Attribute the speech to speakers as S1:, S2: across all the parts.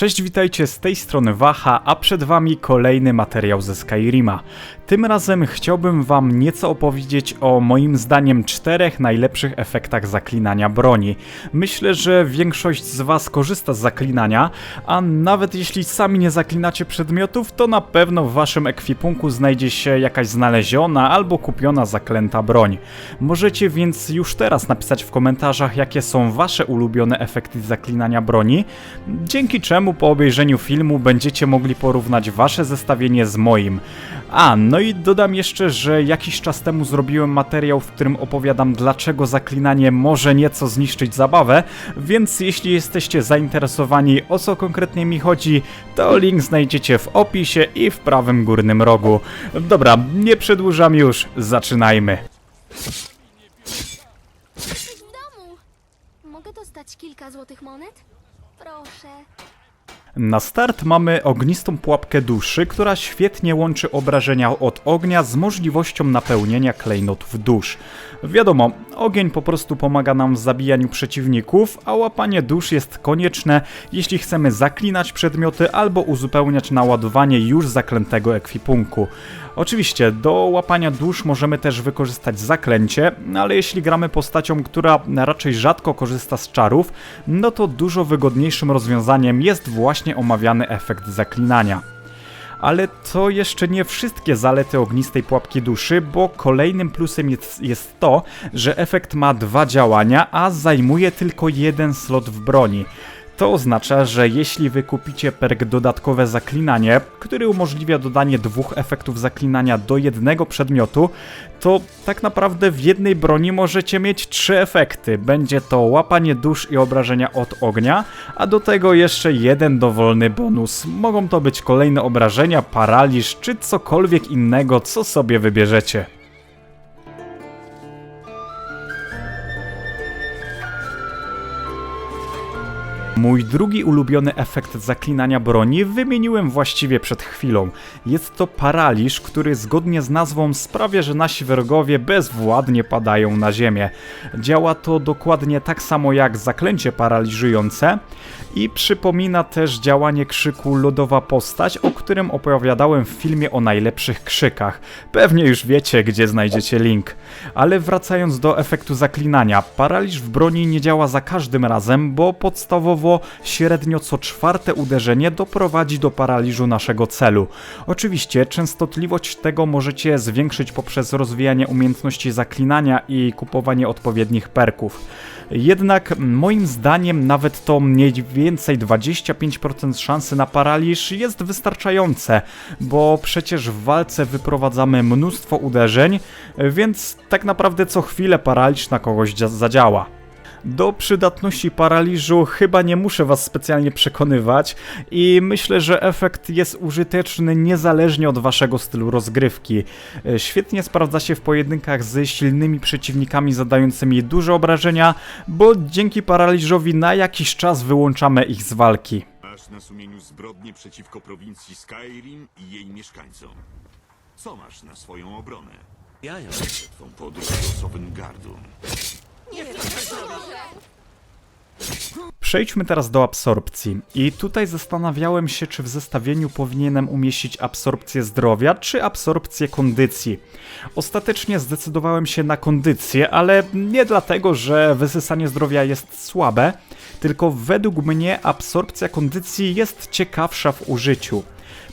S1: Cześć, witajcie z tej strony Waha, a przed wami kolejny materiał ze Skyrima. Tym razem chciałbym wam nieco opowiedzieć o moim zdaniem czterech najlepszych efektach zaklinania broni. Myślę, że większość z was korzysta z zaklinania, a nawet jeśli sami nie zaklinacie przedmiotów, to na pewno w waszym ekwipunku znajdzie się jakaś znaleziona albo kupiona zaklęta broń. Możecie więc już teraz napisać w komentarzach, jakie są wasze ulubione efekty zaklinania broni, dzięki czemu po obejrzeniu filmu będziecie mogli porównać wasze zestawienie z moim. A, no i dodam jeszcze, że jakiś czas temu zrobiłem materiał, w którym opowiadam dlaczego zaklinanie może nieco zniszczyć zabawę, więc jeśli jesteście zainteresowani o co konkretnie mi chodzi, to link znajdziecie w opisie i w prawym górnym rogu. Dobra, nie przedłużam już, zaczynajmy.
S2: Mogę dostać kilka złotych monet? Proszę.
S1: Na start mamy ognistą pułapkę duszy, która świetnie łączy obrażenia od ognia z możliwością napełnienia klejnotów dusz. Wiadomo, ogień po prostu pomaga nam w zabijaniu przeciwników, a łapanie dusz jest konieczne, jeśli chcemy zaklinać przedmioty albo uzupełniać naładowanie już zaklętego ekwipunku. Oczywiście, do łapania dusz możemy też wykorzystać zaklęcie, ale jeśli gramy postacią, która raczej rzadko korzysta z czarów, no to dużo wygodniejszym rozwiązaniem jest właśnie omawiany efekt zaklinania. Ale to jeszcze nie wszystkie zalety ognistej pułapki duszy, bo kolejnym plusem jest, jest to, że efekt ma dwa działania, a zajmuje tylko jeden slot w broni. To oznacza, że jeśli wykupicie perk dodatkowe zaklinanie, który umożliwia dodanie dwóch efektów zaklinania do jednego przedmiotu, to tak naprawdę w jednej broni możecie mieć trzy efekty. Będzie to łapanie dusz i obrażenia od ognia, a do tego jeszcze jeden dowolny bonus. Mogą to być kolejne obrażenia, paraliż czy cokolwiek innego, co sobie wybierzecie. Mój drugi ulubiony efekt zaklinania broni wymieniłem właściwie przed chwilą. Jest to paraliż, który zgodnie z nazwą sprawia, że nasi wrogowie bezwładnie padają na ziemię. Działa to dokładnie tak samo jak zaklęcie paraliżujące i przypomina też działanie krzyku Lodowa Postać, o którym opowiadałem w filmie o najlepszych krzykach. Pewnie już wiecie, gdzie znajdziecie link. Ale wracając do efektu zaklinania, paraliż w broni nie działa za każdym razem, bo podstawowo średnio co czwarte uderzenie doprowadzi do paraliżu naszego celu. Oczywiście częstotliwość tego możecie zwiększyć poprzez rozwijanie umiejętności zaklinania i kupowanie odpowiednich perków. Jednak moim zdaniem nawet to mniej więcej 25% szansy na paraliż jest wystarczające, bo przecież w walce wyprowadzamy mnóstwo uderzeń, więc tak naprawdę co chwilę paraliż na kogoś dzia- zadziała. Do przydatności paraliżu chyba nie muszę Was specjalnie przekonywać i myślę, że efekt jest użyteczny niezależnie od Waszego stylu rozgrywki. E, Świetnie sprawdza się w pojedynkach z silnymi przeciwnikami zadającymi duże obrażenia, bo dzięki paraliżowi na jakiś czas wyłączamy ich z walki.
S3: Masz na sumieniu zbrodnie przeciwko prowincji Skyrim i jej mieszkańcom. Co masz na swoją obronę?
S4: Ja ją.
S3: Twą podróż do.
S1: Przejdźmy teraz do absorpcji. I tutaj zastanawiałem się, czy w zestawieniu powinienem umieścić absorpcję zdrowia, czy absorpcję kondycji. Ostatecznie zdecydowałem się na kondycję, ale nie dlatego, że wysysanie zdrowia jest słabe, tylko według mnie absorpcja kondycji jest ciekawsza w użyciu.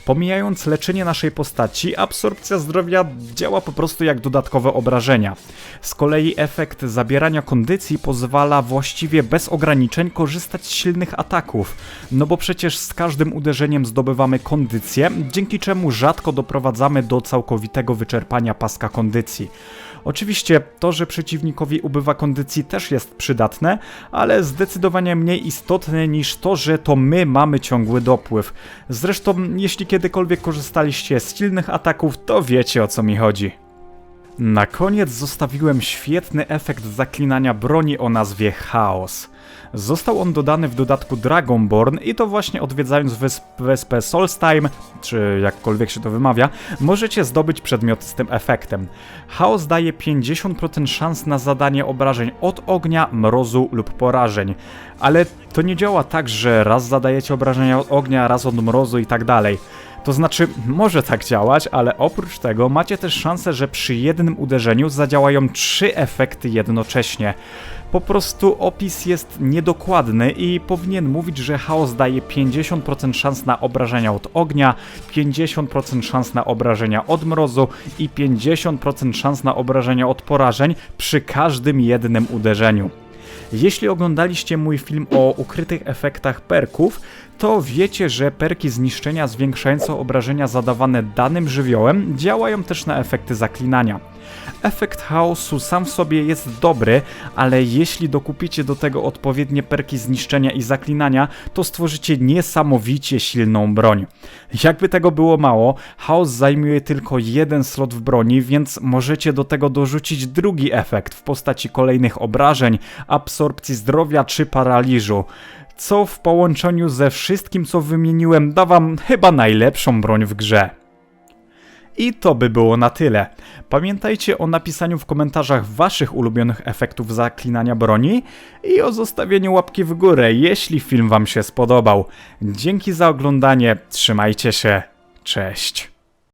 S1: Pomijając leczenie naszej postaci, absorpcja zdrowia działa po prostu jak dodatkowe obrażenia. Z kolei efekt zabierania kondycji pozwala właściwie bez ograniczeń korzystać z silnych ataków, no bo przecież z każdym uderzeniem zdobywamy kondycję, dzięki czemu rzadko doprowadzamy do całkowitego wyczerpania paska kondycji. Oczywiście to, że przeciwnikowi ubywa kondycji też jest przydatne, ale zdecydowanie mniej istotne niż to, że to my mamy ciągły dopływ. Zresztą, jeśli kiedykolwiek korzystaliście z silnych ataków, to wiecie o co mi chodzi. Na koniec zostawiłem świetny efekt zaklinania broni o nazwie Chaos. Został on dodany w dodatku Dragonborn i to właśnie odwiedzając wysp, wyspę Solstheim, czy jakkolwiek się to wymawia, możecie zdobyć przedmioty z tym efektem. Chaos daje 50% szans na zadanie obrażeń od ognia, mrozu lub porażeń. Ale to nie działa tak, że raz zadajecie obrażenia od ognia, raz od mrozu i tak dalej. To znaczy, może tak działać, ale oprócz tego macie też szansę, że przy jednym uderzeniu zadziałają trzy efekty jednocześnie. Po prostu opis jest niedokładny i powinien mówić, że chaos daje 50% szans na obrażenia od ognia, 50% szans na obrażenia od mrozu i 50% szans na obrażenia od porażeń przy każdym jednym uderzeniu. Jeśli oglądaliście mój film o ukrytych efektach perków, to wiecie, że perki zniszczenia zwiększające obrażenia zadawane danym żywiołem działają też na efekty zaklinania. Efekt chaosu sam w sobie jest dobry, ale jeśli dokupicie do tego odpowiednie perki zniszczenia i zaklinania, to stworzycie niesamowicie silną broń. Jakby tego było mało, chaos zajmuje tylko jeden slot w broni, więc możecie do tego dorzucić drugi efekt w postaci kolejnych obrażeń, absorpcji zdrowia czy paraliżu co w połączeniu ze wszystkim, co wymieniłem, da wam chyba najlepszą broń w grze. I to by było na tyle. Pamiętajcie o napisaniu w komentarzach waszych ulubionych efektów zaklinania broni i o zostawieniu łapki w górę, jeśli film wam się spodobał. Dzięki za oglądanie, trzymajcie się, cześć.